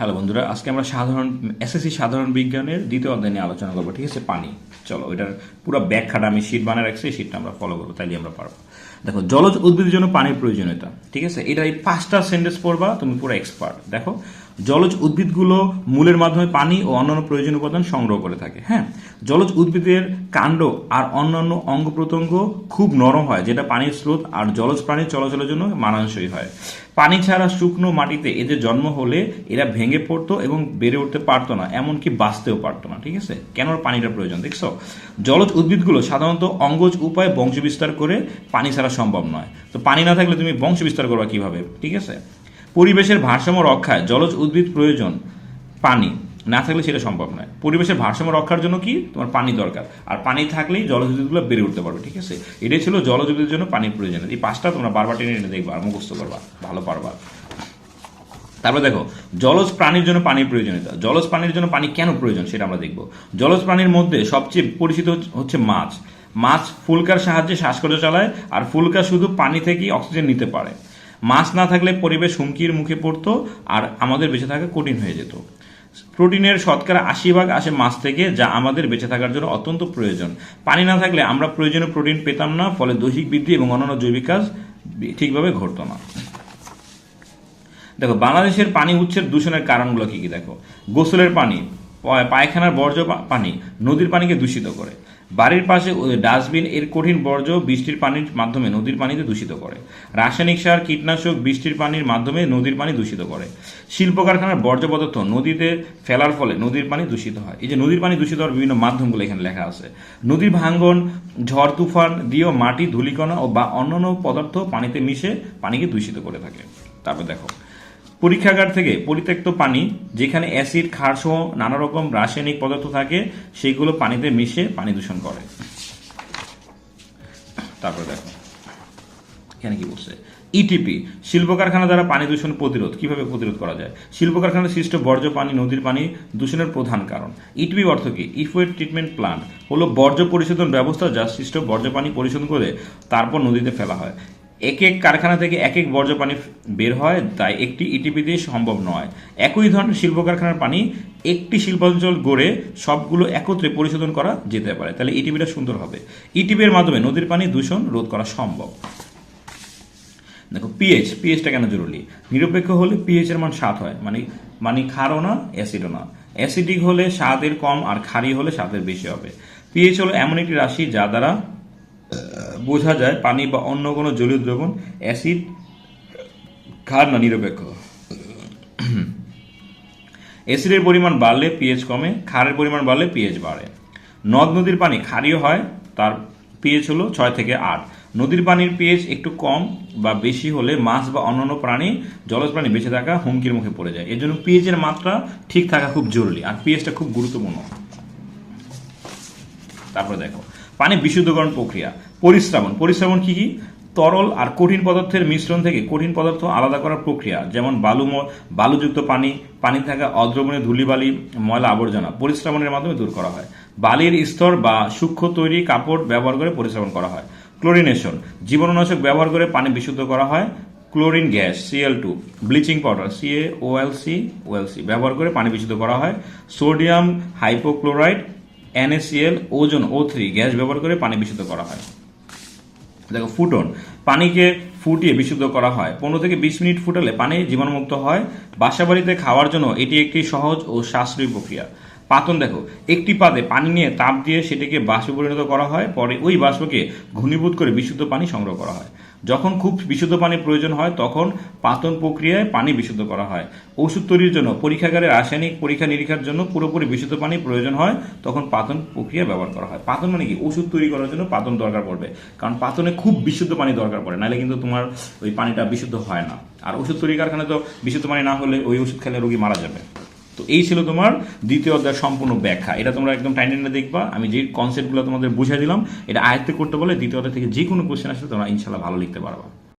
Hello বন্ধুরা, আজকে আমরা সাধারণ, এসএসসি সাধারণ বিজ্ঞানের দ্বিতীয় অধ্যায় নিয়ে আলোচনা করব, ঠিক আছে? পানি। চলো ওইটার পুরো ব্যাখ্যাটা আমি শীট বানিয়ে রাখছি শীটটা আমরা ফলো করব তাইলে আমরা পারব। দেখো, জলজ উদ্ভিদের জন্য পানির প্রয়োজনীয়তা, ঠিক আছে? এটা এই পাঁচটা সেন্টেন্স পড়বা, তুমি পুরো এক্সপার্ট দেখো জলজ উদ্ভিদগুলো মূলের মাধ্যমে পানি ও অন্যান্য প্রয়োজনীয় উপাদান সংগ্রহ করে থাকে। হ্যাঁ জলজ উদ্ভিদের কাণ্ড আর অন্যান্য অঙ্গ প্রত্যঙ্গ খুব নরম হয়, যেটা পানির স্রোত আর জলজ প্রাণীর চলাচলের জন্য মানানসই হয়। পানি ছাড়া শুকনো মাটিতে এদের জন্ম হলে এরা ভেঙে পড়তো এবং বেড়ে উঠতে পারতো না, এমনকি বাঁচতেও পারতো না, ঠিক আছে? কেন পানিটা প্রয়োজন, দেখছ? জলজ উদ্ভিদগুলো সাধারণত অঙ্গজ উপায়ে বংশ বিস্তার করে পানি ছাড়া সম্ভব নয়। তো পানি না থাকলে তুমি বংশ বিস্তার করবা কীভাবে, ঠিক আছে? পরিবেশের ভারসাম্য রক্ষায় জলজ উদ্ভিদ প্রয়োজন পানি। না থাকলে সেটা সম্ভব নয়। পরিবেশের ভারসাম্য রক্ষার জন্য কি? তোমার পানি দরকার। আর পানি থাকলেই জলজ উদ্ভিদগুলো বেড়ে উঠতে পারবে, ঠিক আছে? এটাই ছিল জলজ উদ্ভিদের জন্য পানির প্রয়োজন। এই পাঁচটা তোমরা বারবার টেনে টেনে দেখবা আর মুখস্থ করবা, ভালো পারবা। তারপরে দেখো, জলজ প্রাণীর জন্য পানির প্রয়োজনীয়তা। জলজ প্রাণীর জন্য পানি কেন প্রয়োজন সেটা আমরা দেখব। জলজ প্রাণীর মধ্যে সবচেয়ে পরিচিত হচ্ছে মাছ। মাছ ফুলকার সাহায্যে শ্বাসকর্য চালায়, আর ফুলকা শুধু পানি থেকেই অক্সিজেন নিতে পারে। মাছ না থাকলে পরিবেশ হুমকির মুখে পড়তো আর আমাদের বেঁচে থাকা কঠিন হয়ে যেত। প্রোটিনের শতকরা আশি ভাগ আসে মাছ থেকে, যা আমাদের বেঁচে থাকার জন্য অত্যন্ত প্রয়োজন। পানি না থাকলে আমরা প্রয়োজনীয় প্রোটিন পেতাম না, ফলে দৈহিক বৃদ্ধি এবং অন্যান্য জৈবিক কাজ ঠিকভাবে ঘটতো না। দেখো, বাংলাদেশের পানি উৎসের দূষণের কারণগুলো কি কি? দেখো, গোসলের পানি পায়খানার বর্জ্য পানি নদীর পানিকে দূষিত করে। বাড়ির পাশে ডাস্টবিন এর কঠিন বর্জ্য বৃষ্টির পানির মাধ্যমে নদীর পানিতে দূষিত করে। রাসায়নিক সার, কীটনাশক বৃষ্টির পানির মাধ্যমে নদীর পানি দূষিত করে। শিল্প কারখানার বর্জ্য পদার্থ নদীতে ফেলার ফলে নদীর পানি দূষিত হয়। এই যে নদীর পানি দূষিত হওয়ার বিভিন্ন মাধ্যমগুলো এখানে লেখা আছে। নদীর ভাঙ্গন, ঝড় তুফান দিয়েও মাটি, ধূলিকণা ও বা অন্যান্য পদার্থ পানিতে মিশে পানিকে দূষিত করে থাকে। তারপর দেখো পরীক্ষাগার থেকে পরিত্যক্ত পানি, যেখানে অ্যাসিড ক্ষার সহ নানা রকম রাসায়নিক পদার্থ থাকে, সেগুলো পানিতে মিশে পানি দূষণ করে। তারপরে দেখো, এখানে কি বলছে? ইটিপি শিল্প কারখানা দ্বারা পানি দূষণ প্রতিরোধ। কীভাবে প্রতিরোধ করা যায়? শিল্প কারখানার সৃষ্ট বর্জ্য পানি, নদীর পানি দূষণের প্রধান কারণ। ইটিপি অর্থ কি? ইফওয়েট ট্রিটমেন্ট প্লান্ট হলো বর্জ্য পরিশোধন ব্যবস্থা যা সৃষ্ট বর্জ্য পানি পরিশোধন করে তারপর নদীতে ফেলা হয়। এক এক কারখানা থেকে এক এক বর্জ্য পানি বের হয়, তাই একটি ইটিপি দিয়ে সম্ভব নয়। একই ধরনের শিল্প কারখানার পানি একটি শিল্পাঞ্চল গড়ে সবগুলো একত্রে পরিশোধন করা যেতে পারে। তাহলে ইটিপিটা সুন্দর হবে। ইটিপির মাধ্যমে নদীর পানি দূষণ রোধ করা সম্ভব। দেখো পিএইচ পিএইচটা কেন জরুরি? নিরপেক্ষ হলে পিএইচ এর মান সাত হয়। মানে মানে ক্ষারও না অ্যাসিডও না। অ্যাসিডিক হলে স্বাদের কম আর খারি হলে স্বাদের বেশি হবে। পিএইচ হলো এমন একটি রাশি যা দ্বারা বোঝা যায় পানি বা অন্য কোনো জলীয় দ্রবণ, অ্যাসিড, ক্ষার না নিরপেক্ষ। অ্যাসিডের পরিমাণ বাড়লে পিএইচ কমে, ক্ষারের পরিমাণ বাড়লে পিএইচ বাড়ে। নদ নদীর পানি ক্ষারীয় হয়, তার পিএইচ হলো ছয় থেকে আট। নদীর পানির পিএইচ একটু কম বা বেশি হলে মাছ বা অন্যান্য প্রাণী, জলজ প্রাণী বেঁচে থাকা হুমকির মুখে পড়ে যায়। এর জন্য পিএইচ এর মাত্রা ঠিক থাকা খুব জরুরি আর পিএইচটা খুব গুরুত্বপূর্ণ। তারপরে দেখো পানি বিশুদ্ধকরণ প্রক্রিয়া, পরিশ্রাবণ। পরিশ্রাবণ কি কি? তরল আর কঠিন পদার্থের মিশ্রণ থেকে কঠিন পদার্থ আলাদা করার প্রক্রিয়া, যেমন বালু ম- বালুযুক্ত পানি পানি থাকা অদ্রবণীয় ধূলিবালি, ময়লা আবর্জনা, পরিশ্রাবণের মাধ্যমে দূর করা হয়। বালির স্তর বা সূক্ষ্ম তৈরি কাপড় ব্যবহার করে পরিশ্রাবণ করা হয়। ক্লোরিনেশন, জীবাণুনাশক ব্যবহার করে পানি বিশুদ্ধ করা হয়। Chlorine gas CL two bleaching powder CA OLC OLC ব্যবহার করে পানি বিশুদ্ধ করা হয়। সোডিয়াম হাইপোক্লোরাইড এনএসিএল ওজন ও থ্রি গ্যাস ব্যবহার করে পানি বিশুদ্ধ করা হয়। দেখো, ফুটন, পানিকে ফুটিয়ে বিশুদ্ধ করা হয়। পনেরো থেকে বিশ মিনিট ফুটালে পানি জীবাণুমুক্ত হয়। বাসাবাড়িতে খাওয়ার জন্য এটি একটি সহজ ও সাশ্রয়ী প্রক্রিয়া। পাতন দেখো, একটি পাতে পানি নিয়ে তাপ দিয়ে সেটিকে বাষ্পে পরিণত করা হয়, পরে ওই বাষ্পকে ঘনীভূত করে বিশুদ্ধ পানি সংগ্রহ করা হয়। যখন খুব বিশুদ্ধ পানির প্রয়োজন হয়, তখন পাতন প্রক্রিয়ায় পানি বিশুদ্ধ করা হয়। ওষুধ তৈরির জন্য পরীক্ষাগারে রাসায়নিক পরীক্ষা নিরীক্ষার জন্য পুরোপুরি বিশুদ্ধ পানি প্রয়োজন হয়, তখন পাতন প্রক্রিয়া ব্যবহার করা হয়। পাতন মানে কি? ওষুধ তৈরি করার জন্য পাতন দরকার পড়বে, কারণ পাতনে খুব বিশুদ্ধ পানি দরকার পড়ে, নাহলে কিন্তু তোমার ওই পানিটা বিশুদ্ধ হয় না। আর ওষুধ তৈরি কারখানায় তো বিশুদ্ধ পানি না হলে ওই ওষুধ খেলে রোগী মারা যাবে। তো এই ছিল তোমার দ্বিতীয় অধ্যায় সম্পূর্ণ ব্যাখ্যা। এটা তোমরা একদম টাইম টেনে দেখবা। আমি যে কনসেপ্টগুলো তোমাদের বুঝিয়ে দিলাম, এটা আয়ত্তে করতে বলে দ্বিতীয় অধ্যায় থেকে যে কোনো কোশ্চেন আসলে তোমরা ইনশাল্লাহ ভালো লিখতে পারবা।